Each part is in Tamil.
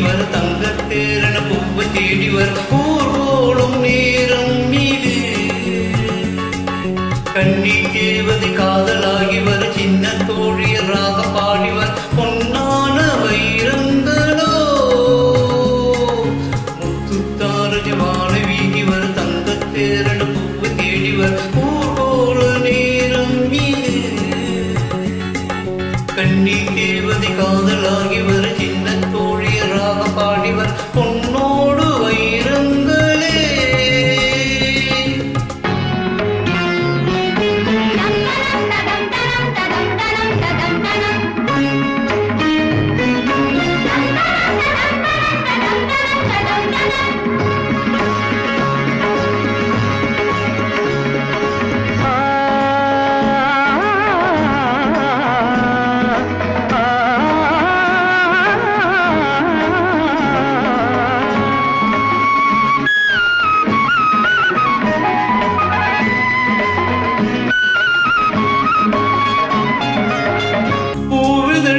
வர தங்கத்தேரன பூவை தேடி வர ஊர் போலும் நேரம் மீது. கண்ணி தேவதை காதலாகி வர சின்ன தோழியராக பாடிவர்.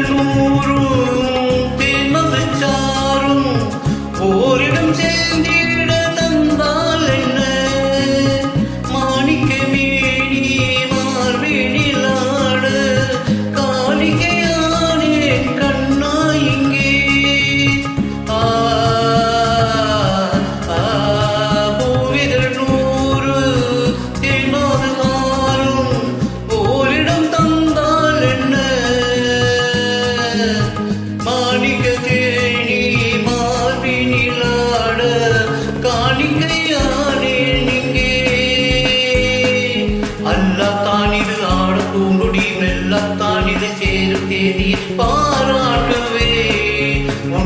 Guru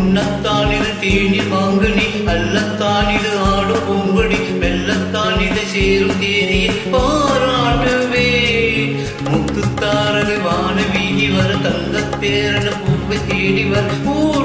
உன்னத்தான் இது தேனி வாங்குனி அல்லத்தான் இது ஆடும் பூங்குடி மெல்லத்தான் இது சேரும் தேதி பாராட்டுவே. முத்துத்தாரது வான வீதி வர தங்கத்தேரன பூவை தேடி வர ஊர்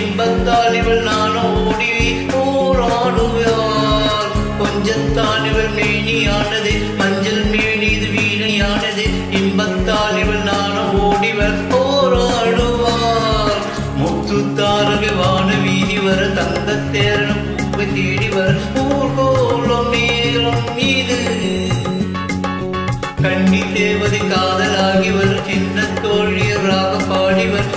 இன்பத்தால் இவள் நானோ ஓடி போராடுவார் கொஞ்சத்தால் இவள் மேனியானது மஞ்சள் மேனி இது வீணையானது. இன்பத்தால் இவள் நானோ ஓடிவர் போராடுவார் முத்துத்தாரக வான வீதி வர தந்த தங்கத்தேரன் பூவை தேடி வர ஊர்கோலம் நேரம் இது கண்ணி தேவதை காதலாகிவர் சின்ன தோழியராக பாடிவர்.